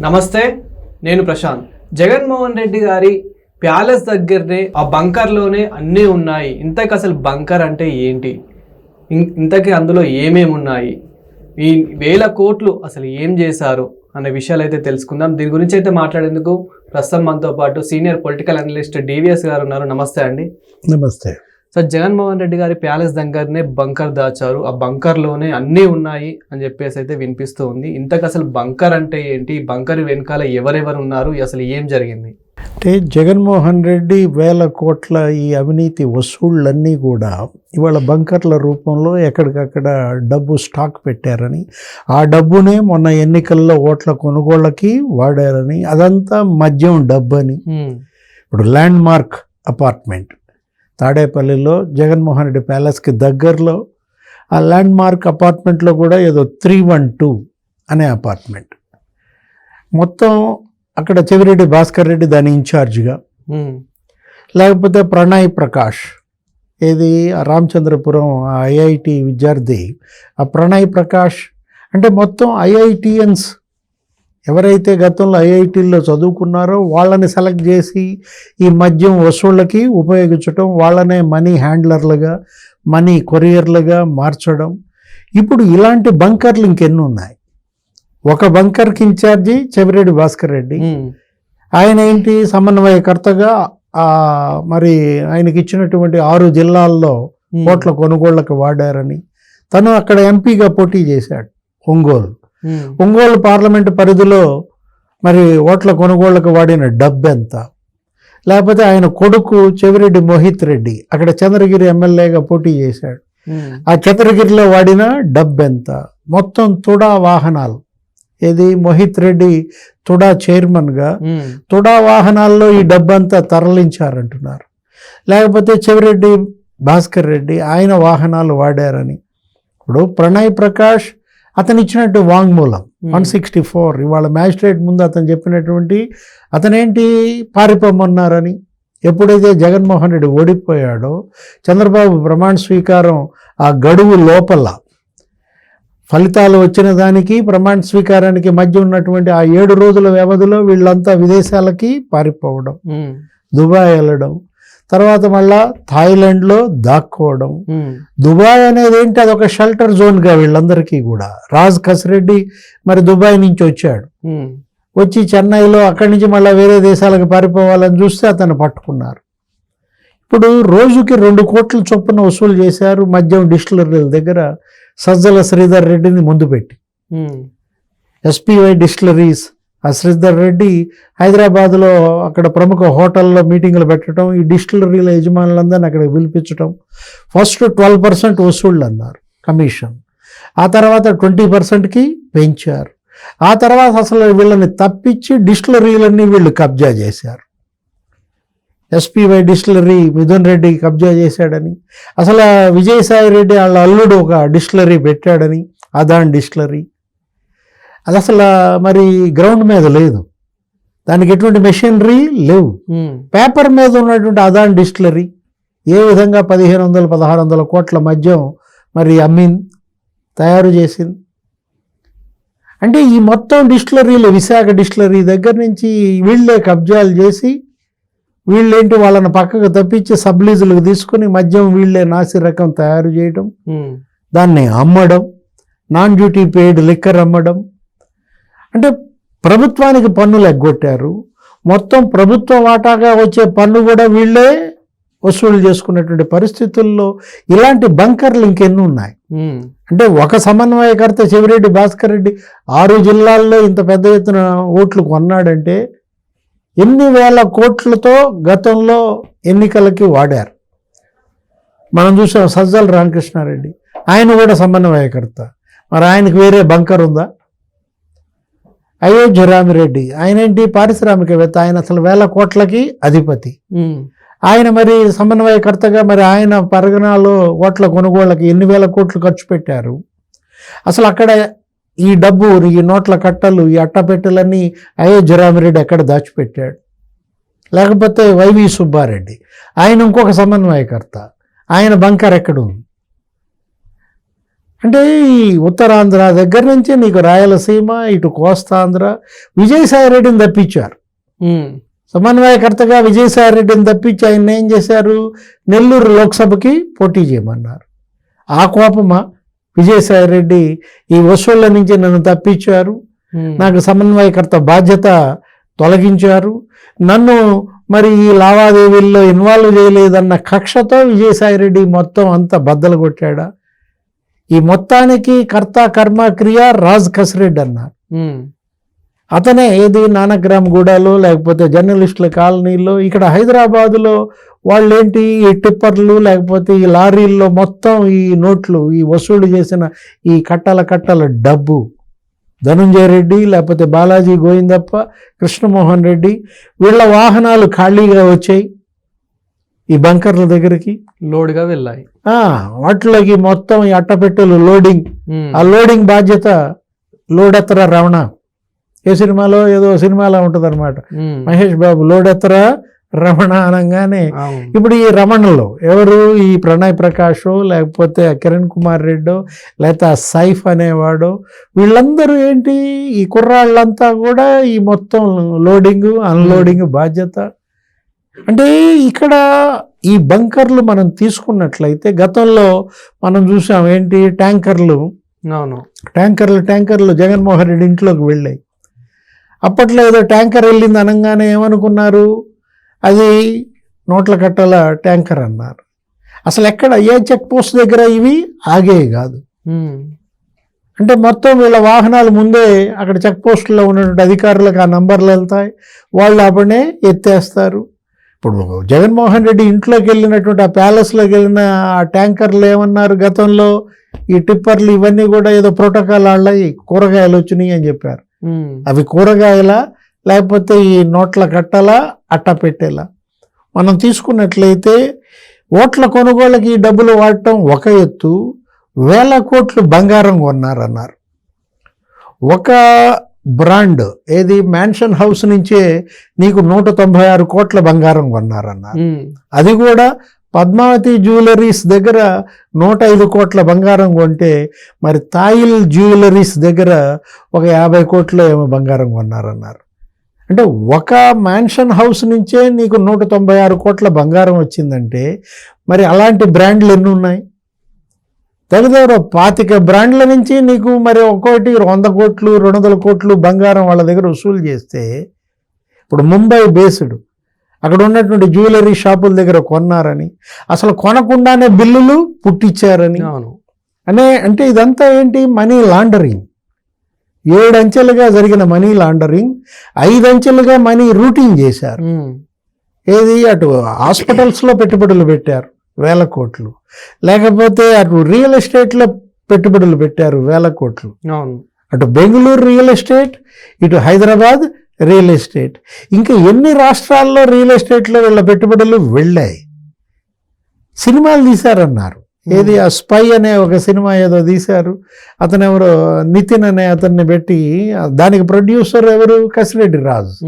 నమస్తే నేను ప్రశాంత్. జగన్మోహన్ రెడ్డి గారి ప్యాలెస్ దగ్గరనే ఆ బంకర్లోనే అన్నీ ఉన్నాయి. ఇంతకు అసలు బంకర్ అంటే ఏంటి? ఇం- ఇంతకీ అందులో ఏమేమి ఉన్నాయి? ఈ వేల కోట్లు అసలు ఏం చేశారు అనే విషయాలు అయితే తెలుసుకుందాం. దీని గురించి అయితే మాట్లాడేందుకు ప్రస్తుతం మనతో పాటు సీనియర్ పొలిటికల్ అనలిస్ట్ డివిఎస్ గారు ఉన్నారు. నమస్తే అండి. నమస్తే. సో జగన్మోహన్ రెడ్డి గారి ప్యాలెస్ దగ్గరనే బంకర్ దాచారు. ఆ బంకర్లోనే అన్నీ ఉన్నాయి అని చెప్పేసి అయితే వినిపిస్తూ ఉంది. ఇంతకు అసలు బంకర్ అంటే ఏంటి? బంకర్ వెనకాల ఎవరెవరు ఉన్నారు? అసలు ఏం జరిగింది? అంటే జగన్మోహన్ రెడ్డి వేల కోట్ల ఈ అవినీతి వసూళ్ళన్నీ కూడా ఇవాళ బంకర్ల రూపంలో ఎక్కడికక్కడ డబ్బు స్టాక్ పెట్టారని ఆ డబ్బునే మొన్న ఎన్నికల్లో ఓట్ల కొనుగోళ్ళకి వాడారని అదంతా మద్యం డబ్బు అని. ఇప్పుడు ల్యాండ్ మార్క్ అపార్ట్మెంట్. తాడేపల్లిలో జగన్మోహన్ రెడ్డి ప్యాలెస్కి దగ్గరలో ఆ ల్యాండ్ మార్క్ అపార్ట్మెంట్లో కూడా ఏదో త్రీ వన్ టూ అనే అపార్ట్మెంట్ మొత్తం అక్కడ చెవిరెడ్డి భాస్కర్ రెడ్డి దాని ఇన్ఛార్జిగా. లేకపోతే ప్రణయ్ ప్రకాష్ ఏది రామచంద్రపురం ఆ ఐఐటి విద్యార్థి ఆ ప్రణయ్ ప్రకాష్ అంటే మొత్తం ఐఐటియన్స్ ఎవరైతే గతంలో ఐఐటీల్లో చదువుకున్నారో వాళ్ళని సెలెక్ట్ చేసి ఈ మద్యం వసూళ్ళకి ఉపయోగించడం వాళ్ళనే మనీ హ్యాండ్లర్లుగా మనీ కొరియర్లుగా మార్చడం ఇప్పుడు ఇలాంటి బంకర్లు ఇంకెన్ని ఉన్నాయి ఒక బంకర్కి ఇన్ఛార్జి చెవిరెడ్డి భాస్కర్ రెడ్డి. ఆయన ఏంటి సమన్వయకర్తగా మరి ఆయనకి ఇచ్చినటువంటి ఆరు జిల్లాల్లో. ఓట్ల కొనుగోళ్ళకు వాడారని తను అక్కడ ఎంపీగా పోటీ చేశాడు ఒంగోలు. ఒంగోలు పార్లమెంటు పరిధిలో మరి ఓట్ల కొనుగోళ్ళకు వాడిన డబ్బు ఎంత? లేకపోతే ఆయన కొడుకు చెవిరెడ్డి మోహిత్ రెడ్డి అక్కడ చంద్రగిరి ఎమ్మెల్యేగా పోటీ చేశాడు. హ్మ్. ఆ చంద్రగిరిలో వాడిన డబ్బు ఎంత? మొత్తం తుడా వాహనాలు. ఏది? మోహిత్ రెడ్డి తుడా చైర్మన్గా హ్మ్. తుడా వాహనాల్లో ఈ డబ్బంతా తరలించారంటున్నారు. లేకపోతే చెవిరెడ్డి భాస్కర్ రెడ్డి ఆయన వాహనాలు వాడారని. ఇప్పుడు ప్రణయ్ ప్రకాష్ అతను ఇచ్చినట్టు వాంగ్మూలం వన్ సిక్స్టీ ఫోర్ ఇవాళ మ్యాజిస్ట్రేట్ ముందు అతను చెప్పినటువంటి అతనేంటి పారిపోమన్నారని ఎప్పుడైతే జగన్మోహన్ రెడ్డి ఓడిపోయాడో చంద్రబాబు ప్రమాణ స్వీకారం ఆ గడువు లోపల ఫలితాలు వచ్చిన దానికి ప్రమాణ స్వీకారానికి మధ్య ఉన్నటువంటి ఆ ఏడు రోజుల వ్యవధిలో వీళ్ళంతా విదేశాలకి పారిపోవడం హ్మ్. దుబాయ్ వెళ్ళడం తర్వాత మళ్ళా థాయిలాండ్లో దాక్కోవడం. దుబాయ్ అనేది ఏంటి అదొక షెల్టర్ జోన్గా వీళ్ళందరికీ కూడా రాజ్ కసిరెడ్డి మరి దుబాయ్ నుంచి వచ్చాడు. వచ్చి చెన్నైలో అక్కడి నుంచి మళ్ళీ వేరే దేశాలకు పారిపోవాలని చూస్తే అతను పట్టుకున్నారు ఇప్పుడు రోజుకి రెండు కోట్ల చొప్పున వసూలు చేశారు మద్యం డిస్టిలరీల దగ్గర సజ్జల శ్రీధర్ రెడ్డిని ముందు పెట్టి. ఎస్పీవై డిస్టిలరీస్ ఆ శ్రీధర్ రెడ్డి హైదరాబాద్లో అక్కడ ప్రముఖ హోటల్లో మీటింగులు పెట్టడం ఈ డిస్టిలరీల యజమానులందరినీ అక్కడ పిలిపించడం ఫస్ట్ ట్వెల్వ్ పర్సెంట్ వసూళ్ళు అన్నారు కమిషన్. ఆ తర్వాత ట్వంటీ పర్సెంట్కి పెంచారు. ఆ తర్వాత అసలు వీళ్ళని తప్పించి డిస్టిలరీలన్నీ వీళ్ళు కబ్జా చేశారు. ఎస్పీవై డిస్టిలరీ మిథున్ రెడ్డి కబ్జా చేశాడని అసలు విజయసాయి రెడ్డి వాళ్ళ అల్లుడు ఒక డిస్టిలరీ పెట్టాడని అదాన్ డిస్టిలరీ. అది అసలు మరి గ్రౌండ్ మీద లేదు దానికి ఎటువంటి మెషినరీ లేవు. పేపర్ మీద ఉన్నటువంటి అదాన్ డిస్టిలరీ ఏ విధంగా పదిహేను వందల పదహారు వందల కోట్ల మద్యం మరి అమ్మిన్ తయారు చేసింది అంటే ఈ మొత్తం డిస్టిలరీలు విశాఖ డిస్టిలరీ దగ్గర నుంచి వీళ్ళే కబ్జాలు చేసి వీళ్ళేంటి వాళ్ళని పక్కకు తప్పించి సబ్లీజులకు తీసుకుని మద్యం వీళ్ళే నాసి రకం తయారు చేయడం. దాన్ని అమ్మడం నాన్ డ్యూటీ పెయిడ్ లిక్కర్ అమ్మడం అంటే ప్రభుత్వానికి పన్నులు ఎగ్గొట్టారు మొత్తం ప్రభుత్వ వాటాగా వచ్చే పన్ను కూడా వీళ్ళే వసూలు చేసుకున్నటువంటి పరిస్థితుల్లో ఇలాంటి బంకర్లు ఇంకెన్ని ఉన్నాయి. అంటే ఒక సమన్వయకర్త చెవిరెడ్డి భాస్కర్ రెడ్డి ఆరు జిల్లాల్లో ఇంత పెద్ద ఎత్తున ఓట్లు కొన్నాడంటే ఎన్ని వేల కోట్లతో గతంలో ఎన్నికలకి వాడారు. మనం చూసాం సజ్జల రామకృష్ణారెడ్డి. ఆయన కూడా సమన్వయకర్త. మరి ఆయనకు వేరే బంకర్ ఉందా? అయోధ్య రామిరెడ్డి ఆయన ఏంటి పారిశ్రామికవేత్త ఆయన అసలు వేల కోట్లకి అధిపతి. ఆయన మరి సమన్వయకర్తగా మరి ఆయన పరిగణాలో ఓట్ల కొనుగోళ్ళకి ఎన్ని వేల కోట్లు ఖర్చు పెట్టారు? అసలు అక్కడ ఈ డబ్బు ఈ నోట్ల కట్టలు ఈ అట్టపెట్టెలన్నీ అయోధ్య రామిరెడ్డి ఎక్కడ దాచిపెట్టాడు? లేకపోతే వైవి సుబ్బారెడ్డి ఆయన ఇంకొక సమన్వయకర్త. ఆయన బంకర్ ఎక్కడ ఉంది? అంటే ఈ ఉత్తరాంధ్ర దగ్గర నుంచి నీకు రాయలసీమ ఇటు కోస్తాంధ్ర విజయసాయి రెడ్డిని తప్పించారు. సమన్వయకర్తగా విజయసాయి రెడ్డిని తప్పించి ఆయన ఏం చేశారు? నెల్లూరు లోక్సభకి పోటీ చేయమన్నారు. ఆ కోపమా? విజయసాయి రెడ్డి ఈ వసూళ్ళ నుంచి నన్ను తప్పించారు. నాకు సమన్వయకర్త బాధ్యత తొలగించారు. నన్ను మరి ఈ లావాదేవీల్లో ఇన్వాల్వ్ చేయలేదన్న కక్షతో విజయసాయి రెడ్డి మొత్తం అంతా బద్దలు కొట్టాడా? ఈ మొత్తానికి కర్త కర్మ క్రియ రాజ్ కసిరెడ్డి అన్నారు. అతనే ఏది నానగ్రామ్ గూడలో లేకపోతే జర్నలిస్టుల కాలనీలో ఇక్కడ హైదరాబాదులో వాళ్ళేంటి ఈ టిప్పర్లు లేకపోతే ఈ లారీల్లో మొత్తం ఈ నోట్లు ఈ వసూలు చేసిన ఈ కట్టల కట్టల డబ్బు. ధనుంజయ రెడ్డి లేకపోతే బాలాజీ గోవిందప్ప కృష్ణమోహన్ రెడ్డి వీళ్ళ వాహనాలు ఖాళీగా వచ్చాయి. ఈ బంకర్ల దగ్గరికి? లోడ్గా వెళ్ళాయి. ఆ, వాటిలోకి మొత్తం ఈ అట్టపెట్టెలు లోడింగ్. ఆ లోడింగ్ బాధ్యత లోడెత్తర రమణ? ఏ సినిమాలో? ఏదో సినిమాలో ఉంటుంది అనమాట మహేష్ బాబు లోడెత్తర రమణ అనగానే. ఇప్పుడు ఈ రమణలో ఎవరు? ఈ ప్రణయ్ ప్రకాష్ లేకపోతే కిరణ్ కుమార్ రెడ్డో లేకపోతే ఆ సైఫ్ అనేవాడు? వీళ్ళందరూ ఏంటి? ఈ కుర్రాళ్ళంతా కూడా ఈ మొత్తం లోడింగ్ అన్లోడింగ్ బాధ్యత. అంటే ఇక్కడ ఈ బంకర్లు మనం తీసుకున్నట్లయితే గతంలో మనం చూసాం ఏంటి ట్యాంకర్లు? అవును. ట్యాంకర్లు ట్యాంకర్లు జగన్మోహన్ రెడ్డి ఇంట్లోకి వెళ్ళాయి. అప్పట్లో ఏదో ట్యాంకర్ వెళ్ళింది అనగానే ఏమనుకున్నారు? అది నోట్ల కట్టల ట్యాంకర్ అన్నారు. అసలు ఎక్కడ? ఏ చెక్ పోస్ట్ దగ్గర ఇవి? ఆగేవి కాదు. అంటే మొత్తం వీళ్ళ వాహనాలు ముందే అక్కడ చెక్ పోస్టులో ఉన్నటువంటి అధికారులకు ఆ నంబర్లు వెళ్తాయి. వాళ్ళు అప్పుడే ఎత్తేస్తారు. ఇప్పుడు జగన్మోహన్ రెడ్డి ఇంట్లోకి వెళ్ళినటువంటి ఆ ప్యాలెస్లోకి వెళ్ళిన ఆ ట్యాంకర్లు ఏమన్నారు గతంలో? ఈ టిప్పర్లు ఇవన్నీ కూడా ఏదో ప్రోటోకాల్ ఆళ్ళయి కూరగాయలు వచ్చినాయి అని చెప్పారు. అవి కూరగాయల లేకపోతే ఈ నోట్ల కట్టల అట్ట పెట్టేలా? మనం తీసుకున్నట్లయితే ఓట్ల కొనుగోళ్ళకి ఈ డబ్బులు వాడటం ఒక ఎత్తు వేల కోట్లు బంగారం కొన్నారన్నారు. ఒక బ్రాండ్ ఏది? మ్యాన్షన్ హౌస్ నుంచే నీకు నూట తొంభై ఆరు కోట్ల బంగారం కొన్నారన్నారు ఉమ్, అది కూడా పద్మావతి జ్యువెలరీస్ దగ్గర నూట ఐదు కోట్ల బంగారం కొంటే మరి తాయిల్ జ్యువెలరీస్ దగ్గర ఒక యాభై కోట్ల ఏమో బంగారం కొన్నారన్నారు. అంటే ఒక మ్యాన్షన్ హౌస్ నుంచే నీకు నూట తొంభై ఆరు కోట్ల బంగారం వచ్చిందంటే మరి అలాంటి బ్రాండ్లు ఎన్ని ఉన్నాయి? దగ్గర పాతిక బ్రాండ్ల నుంచి నీకు మరి ఒక్కోటి వంద కోట్లు రెండు వందల కోట్లు బంగారం వాళ్ళ దగ్గర వసూలు చేస్తే ఇప్పుడు ముంబై బేస్డ్ అక్కడ ఉన్నటువంటి జ్యువెలరీ షాపుల దగ్గర కొన్నారని అసలు కొనకుండానే బిల్లులు పుట్టించారని అవును. అనే అంటే ఇదంతా ఏంటి? Money laundering. ఏడంచెలుగా జరిగిన మనీ లాండరింగ్ ఐదంచెలుగా మనీ రూటింగ్ చేశారు. ఏది? అటు హాస్పిటల్స్లో పెట్టుబడులు పెట్టారు. వేల కోట్లు. లేకపోతే అటు రియల్ ఎస్టేట్లో పెట్టుబడులు పెట్టారు వేల కోట్లు. అవును. అటు బెంగళూరు రియల్ ఎస్టేట్ ఇటు హైదరాబాద్ రియల్ ఎస్టేట్ ఇంకా ఎన్ని రాష్ట్రాల్లో రియల్ ఎస్టేట్లో వీళ్ళ పెట్టుబడులు వెళ్ళాయి? సినిమాలు తీశారన్నారు. ఏది ఆ స్పై అనే ఒక సినిమా ఏదో తీశారు. అతను ఎవరో నితిన్ అనే అతన్ని పెట్టి దానికి ప్రొడ్యూసర్ ఎవరు? కసిరెడ్డి రాజు.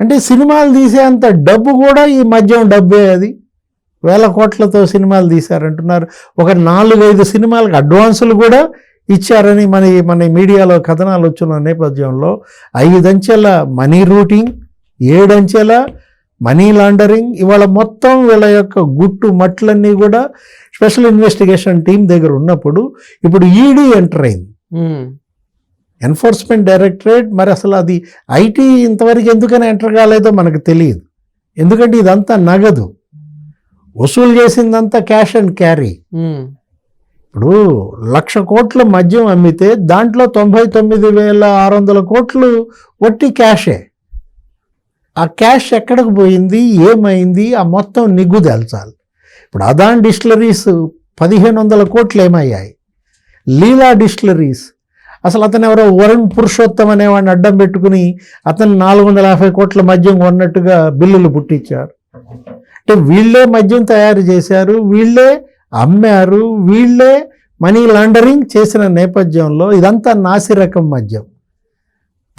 అంటే సినిమాలు తీసేంత డబ్బు కూడా ఈ మద్యం డబ్బే అది. వేల కోట్లతో సినిమాలు తీశారంటున్నారు ఒక నాలుగైదు సినిమాలకు అడ్వాన్సులు కూడా ఇచ్చారని మన మన మీడియాలో కథనాలు వచ్చిన నేపథ్యంలో ఐదంచెల మనీ రూటింగ్ ఏడంచెల మనీ లాండరింగ్ ఇవాళ మొత్తం వీళ్ళ యొక్క గుట్టు మట్లన్నీ కూడా స్పెషల్ ఇన్వెస్టిగేషన్ టీం దగ్గర ఉన్నప్పుడు ఇప్పుడు ఈడీ ఎంటర్ అయింది. ఎన్ఫోర్స్మెంట్ డైరెక్టరేట్ మరి అసలు అది ఐటీ ఇంతవరకు ఎందుకని ఎంటర్ కాలేదో మనకు తెలియదు. ఎందుకంటే ఇదంతా నగదు. వసూలు చేసిందంతా క్యాష్ అండ్ క్యారీ. ఇప్పుడు లక్ష కోట్ల మద్యం అమ్మితే దాంట్లో తొంభై తొమ్మిది వేల ఆరు వందల కోట్లు వట్టి క్యాషే. ఆ క్యాష్ ఎక్కడికి పోయింది? ఏమైంది? ఆ మొత్తం నిగ్గు తెల్చాలి. ఇప్పుడు అదాన్ డిస్టిలరీస్ పదిహేను వందల కోట్లు ఏమయ్యాయి? లీలా డిస్టిలరీస్. అసలు అతను ఎవరో వరుణ్ పురుషోత్తం అనేవాడిని అడ్డం పెట్టుకుని అతను నాలుగు వందల యాభై కోట్ల మద్యం కొన్నట్టుగా బిల్లులు పుట్టించారు. అంటే వీళ్ళే మద్యం తయారు చేశారు వీళ్ళే అమ్మారు వీళ్ళే మనీ లాండరింగ్ చేసిన నేపథ్యంలో ఇదంతా నాసి రకం మద్యం.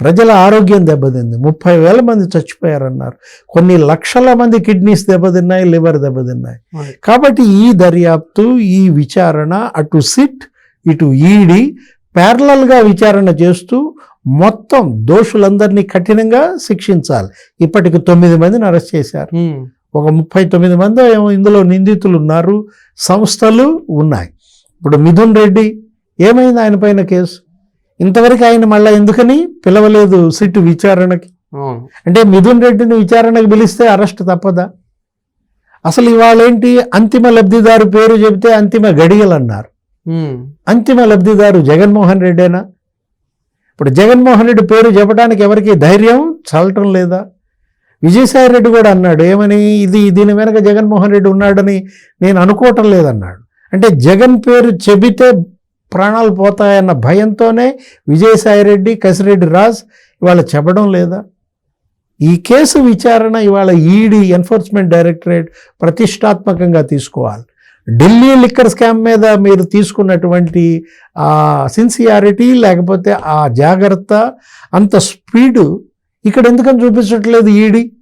ప్రజల ఆరోగ్యం దెబ్బతింది. ముప్పై వేల మంది చచ్చిపోయారన్నారు. కొన్ని లక్షల మంది కిడ్నీస్ దెబ్బతిన్నాయి లివర్ దెబ్బతిన్నాయి. కాబట్టి ఈ దర్యాప్తు ఈ విచారణ అటు సిట్ ఇటు ఈడీ ప్యారలల్గా విచారణ చేస్తూ మొత్తం దోషులందరినీ కఠినంగా శిక్షించాలి. ఇప్పటికి తొమ్మిది మందిని అరెస్ట్ చేశారు. ఒక ముప్పై తొమ్మిది మంది ఏమో ఇందులో నిందితులు ఉన్నారు సంస్థలు ఉన్నాయి. ఇప్పుడు మిథున్ రెడ్డి ఏమైంది ఆయన పైన కేసు? ఇంతవరకు ఆయన మళ్ళీ ఎందుకని పిలవలేదు సిట్ విచారణకి? అంటే మిథున్ రెడ్డిని విచారణకు పిలిస్తే అరెస్ట్ తప్పదా? అసలు ఇవాళ ఏంటి అంతిమ లబ్ధిదారు పేరు చెబితే అంతిమ గడియలు అన్నారు అంతిమ లబ్ధిదారు జగన్మోహన్ రెడ్డేనా? ఇప్పుడు జగన్మోహన్ రెడ్డి పేరు చెప్పడానికి ఎవరికి ధైర్యం చాలటం లేదా? విజయసాయి రెడ్డి కూడా అన్నాడు ఏమని? ఇది దీని వెనక జగన్మోహన్ రెడ్డి ఉన్నాడని నేను అనుకోవటం లేదన్నాడు. అంటే జగన్ పేరు చెబితే ప్రాణాలు పోతాయన్న భయంతోనే విజయసాయి రెడ్డి కసిరెడ్డి రాజ్ ఇవాళ చెప్పడం లేదా? ఈ కేసు విచారణ ఇవాళ ఈడీ ఎన్ఫోర్స్మెంట్ డైరెక్టరేట్ ప్రతిష్టాత్మకంగా తీసుకోవాలి. ఢిల్లీ లిక్కర్ స్కామ్ మీద మీరు తీసుకున్నటువంటి ఆ సిన్సియారిటీ లేకపోతే ఆ జాగ్రత్త అంత స్పీడు ఇక్కడ ఎందుకని చూపించట్లేదు ఈడీ?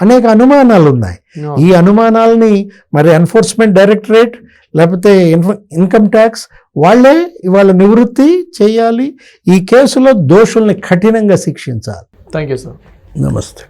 అనేక అనుమానాలు ఉన్నాయి. ఈ అనుమానాల్ని మరి ఎన్ఫోర్స్మెంట్ డైరెక్టరేట్ లేకపోతే ఇన్కమ్ ట్యాక్స్ వాళ్ళే ఇవాళ నివృత్తి చేయాలి. ఈ కేసులో దోషుల్ని కఠినంగా శిక్షించాలి. థ్యాంక్ యూ సార్ నమస్తే.